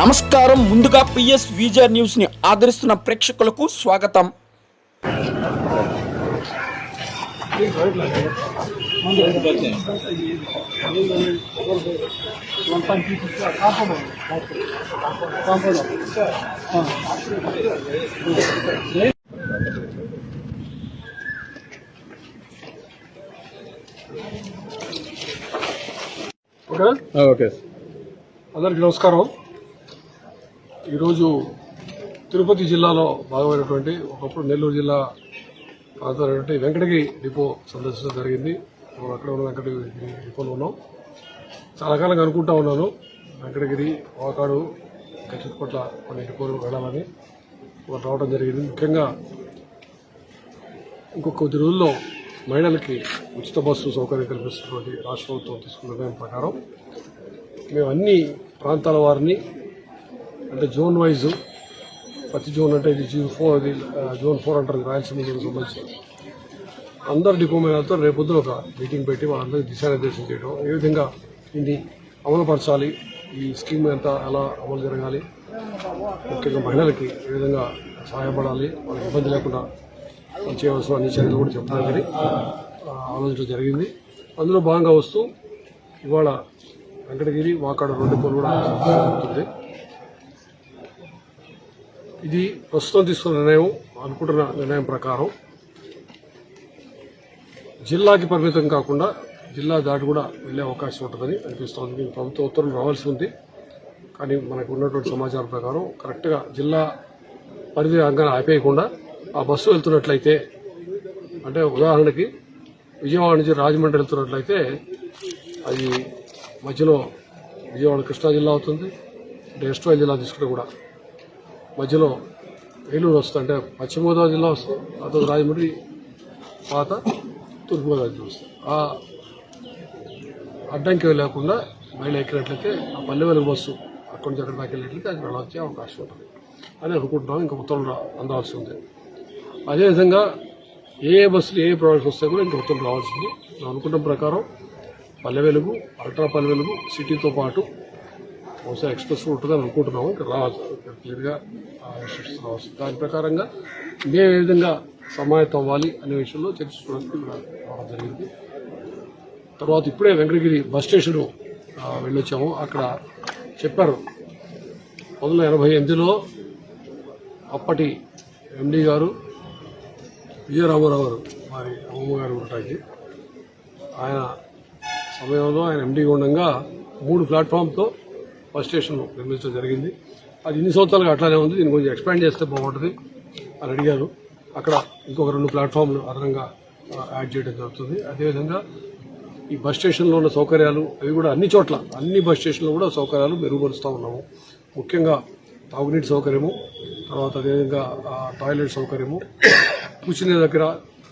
నమస్కారం. ముందుగా PS visor న్యూస్ని ఆదరిస్తున్న ప్రేక్షకులకు స్వాగతం. ఓకే. ఓకే. అందరికీ నమస్కారం. ఈరోజు తిరుపతి జిల్లాలో భాగమైనటువంటి ఒకప్పుడు నెల్లూరు జిల్లా ప్రాంతమైనటువంటి వెంకటగిరి డిపో సందర్శించడం జరిగింది. మనం అక్కడ ఉన్న వెంకటగిరి డిపోలో ఉన్నాం. చాలా కాలంగా అనుకుంటా ఉన్నాను వెంకటగిరి వాకాడు ఇంకా చుట్టుపట్ల కొన్ని డిపోలు వెళ్ళాలని వాళ్ళు రావడం జరిగింది. ముఖ్యంగా ఇంకొక కొద్ది రోజుల్లో మహిళలకి ఉచిత బస్సు సౌకర్యం కల్పిస్తున్నటువంటి రాష్ట్ర ప్రభుత్వం తీసుకున్న నిర్ణయం ప్రకారం మేము అన్ని ప్రాంతాల వారిని అంటే జోన్ వైజ్ ప్రతి జోన్ అంటే ఇది జోన్ ఫోర్ అది జోన్ ఫోర్ అంటారు రాయలసీమ జోన్ సంబంధించి. అందరు డిపో మేళాలతో రేపొద్దున ఒక మీటింగ్ పెట్టి వాళ్ళందరికీ దిశానిర్దేశం చేయడం ఏ విధంగా దీన్ని అమలుపరచాలి ఈ స్కీమ్ ఎంత ఎలా అమలు జరగాలి ముఖ్యంగా మహిళలకి ఏ విధంగా సహాయపడాలి వాళ్ళకి ఇబ్బంది లేకుండా చేయవలసిన అన్ని చర్యలు కూడా చెప్పడానికి ఆలోచన జరిగింది. అందులో భాగంగా వస్తూ ఇవాళ వెంకటగిరి వాకాడ రెండు పనులు కూడా జరుగుతుంది. ఇది ప్రస్తుతం తీసుకున్న నిర్ణయం అనుకుంటున్న నిర్ణయం ప్రకారం. జిల్లాకి పరిమితం కాకుండా జిల్లా దాటి కూడా వెళ్ళే అవకాశం ఉంటుందని అనిపిస్తోంది. ప్రభుత్వ ఉత్తర్వులు రావాల్సి ఉంది. కానీ మనకు ఉన్నటువంటి సమాచారం ప్రకారం కరెక్ట్గా జిల్లా పరిధి రంగాన్ని ఆపేయకుండా ఆ బస్సు వెళ్తున్నట్లయితే అంటే ఉదాహరణకి విజయవాడ నుంచి రాజమండ్రి వెళ్తున్నట్లయితే అది మధ్యలో విజయవాడ కృష్ణా జిల్లా అవుతుంది. అంటే జిల్లా తీసుకుంటే కూడా మధ్యలో ఏలూరు వస్తుంది. అంటే పశ్చిమ గోదావరి జిల్లా వస్తుంది. ఆ తర్వాత రాజమండ్రి పాత తూర్పుగోదావరి జిల్లా వస్తుంది. ఆ అడ్డంకి లేకుండా మహిళ ఎక్కినట్లయితే ఆ పల్లె వెలుగు బస్సు అక్కడి నుంచి అక్కడ వెళ్ళినట్లయితే అది వెళ్ళొచ్చే అవకాశం ఉంటుంది. అని అనుకుంటున్నాం. ఇంకా ఉత్తర్వులు రా- అందాల్సి ఉంది. అదేవిధంగా ఏ ఏ బస్సులు ఏ ఏ ప్రోడక్ట్స్ వస్తాయి కూడా ఇంకా ఉత్తర్వులు రావాల్సింది. మేము అనుకున్న ప్రకారం పల్లె వెలుగు అల్ట్రా పల్లె వెలుగు సిటీతో పాటు బహుశా ఎక్స్ప్రెస్ కూడా ఉంటుందని అనుకుంటున్నాము. ఇక్కడ రావచ్చు క్లియర్గా restrictions రావచ్చు దాని ప్రకారంగా మేము ఏ విధంగా సమాయత్తం అవ్వాలి అనే విషయంలో చర్చించడానికి రావడం జరిగింది. తర్వాత ఇప్పుడే వెంకటగిరి బస్ స్టేషన్ వెళ్ళొచ్చాము. అక్కడ చెప్పారు పంతొమ్మిది వందల ఎనభై ఎనిమిదిలో అప్పటి ఎండి గారు విజయరామారావు గారు వారి అమ్మమ్మ గారు ఉంటాయి ఆయన సమయంలో ఆయన ఎండీ ఉండగా మూడు ప్లాట్ఫామ్తో బస్ స్టేషన్ నిర్మించడం జరిగింది. అది ఇన్ని సంవత్సరాలుగా అట్లానే ఉంది. దీన్ని కొంచెం ఎక్స్పాండ్ చేస్తే బాగుంటుంది అని అడిగారు. అక్కడ ఇంకొక రెండు ప్లాట్ఫామ్లు అదనంగా యాడ్ చేయడం జరుగుతుంది. అదేవిధంగా ఈ బస్ స్టేషన్లో ఉన్న సౌకర్యాలు అవి కూడా అన్ని చోట్ల అన్ని బస్ స్టేషన్లో కూడా సౌకర్యాలు మెరుగుపరుస్తూ ఉన్నాము. ముఖ్యంగా తాగునీటి సౌకర్యము తర్వాత అదేవిధంగా టాయిలెట్ సౌకర్యము కూర్చునే దగ్గర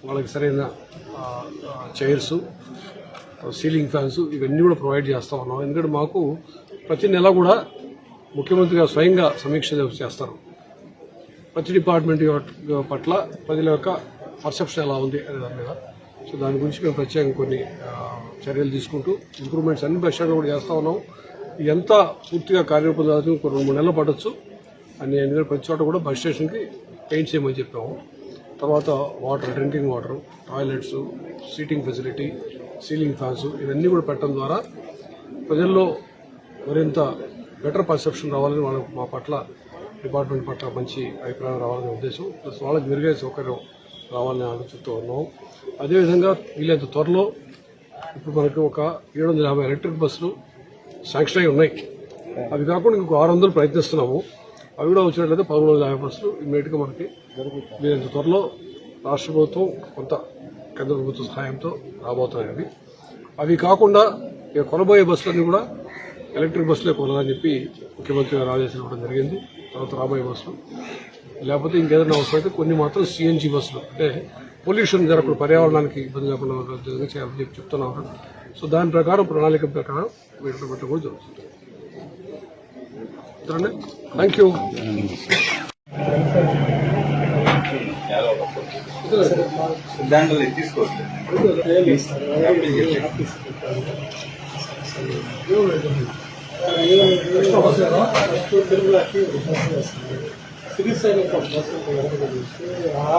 వాళ్ళకి సరైన చైర్స్ సీలింగ్ ఫ్యాన్స్ ఇవన్నీ కూడా ప్రొవైడ్ చేస్తూ ఉన్నాం ఎందుకంటే మాకు ప్రతి నెల కూడా ముఖ్యమంత్రి గారు స్వయంగా సమీక్ష చేస్తారు. ప్రతి డిపార్ట్మెంట్ పట్ల ప్రజల యొక్క పర్సెప్షన్ ఎలా ఉంది అనే దాని మీద. సో దాని గురించి మేము ప్రత్యేకంగా కొన్ని చర్యలు తీసుకుంటూ ఇంప్రూవ్మెంట్స్ అన్ని బస్ కూడా చేస్తూ ఉన్నాం. ఎంత పూర్తిగా కార్యరూపం దాదాపు ఒక రెండు మూడు నెలలు పడవచ్చు అని ఎందుకంటే ప్రతి చోట కూడా బస్ స్టేషన్కి పెయింట్ చేయమని చెప్పాము. తర్వాత water drinking water toilets seating facility ceiling fans ఇవన్నీ కూడా పెట్టడం ద్వారా ప్రజల్లో మరింత బెటర్ పర్సెప్షన్ రావాలని వాళ్ళకు మా పట్ల డిపార్ట్మెంట్ పట్ల మంచి అభిప్రాయం రావాలనే ఉద్దేశం. ప్లస్ వాళ్ళకి మెరుగైన సౌకర్యం రావాలని ఆలోచిస్తూ ఉన్నాం. అదేవిధంగా వీలైనంత త్వరలో ఇప్పుడు మనకు ఒక ఏడు వందల యాభై ఎలక్ట్రిక్ బస్సులు శాంక్షన్ అయి ఉన్నాయి. అవి కాకుండా ఇంకొక ఆరు వందలు ప్రయత్నిస్తున్నాము. అవి కూడా వచ్చినట్లయితే పదమూడు వందల యాభై బస్సులు ఇమ్మీడియట్గా మనకి వీలైనంత త్వరలో రాష్ట్ర ప్రభుత్వం కొంత కేంద్ర ప్రభుత్వ సహాయంతో రాబోతున్నాయి అవి. అవి కాకుండా ఇక కొనబోయే బస్సులన్నీ కూడా ఎలక్ట్రిక్ బస్సులే కొనాలని చెప్పి ముఖ్యమంత్రి గారు ఆదేశాలు ఇవ్వడం జరిగింది. తర్వాత రాబోయే బస్సులు. లేకపోతే ఇంకేదైనా అవసరం అయితే కొన్ని మాత్రం సిఎన్జి బస్సులు. అంటే పొల్యూషన్ జరగకుండా పర్యావరణానికి ఇబ్బంది లేకుండా విధంగా చేయాలని చెప్పి చెప్తున్నారు సో దాని ప్రకారం ప్రణాళిక ప్రకారం వీటిలో పెట్టడం కూడా జరుగుతుంది. థ్యాంక్ యూ సిద్ధాంతాలు తీసుకోవచ్చు. ఫస్ట్ తిరుమలకి బస్సు వస్తుంది శ్రీశైలం ఒక బస్సు చాలా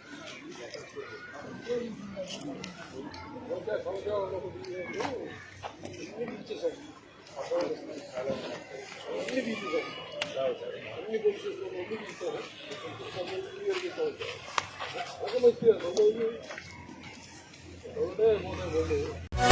ఒకటి రెండే మూడే వెళ్ళి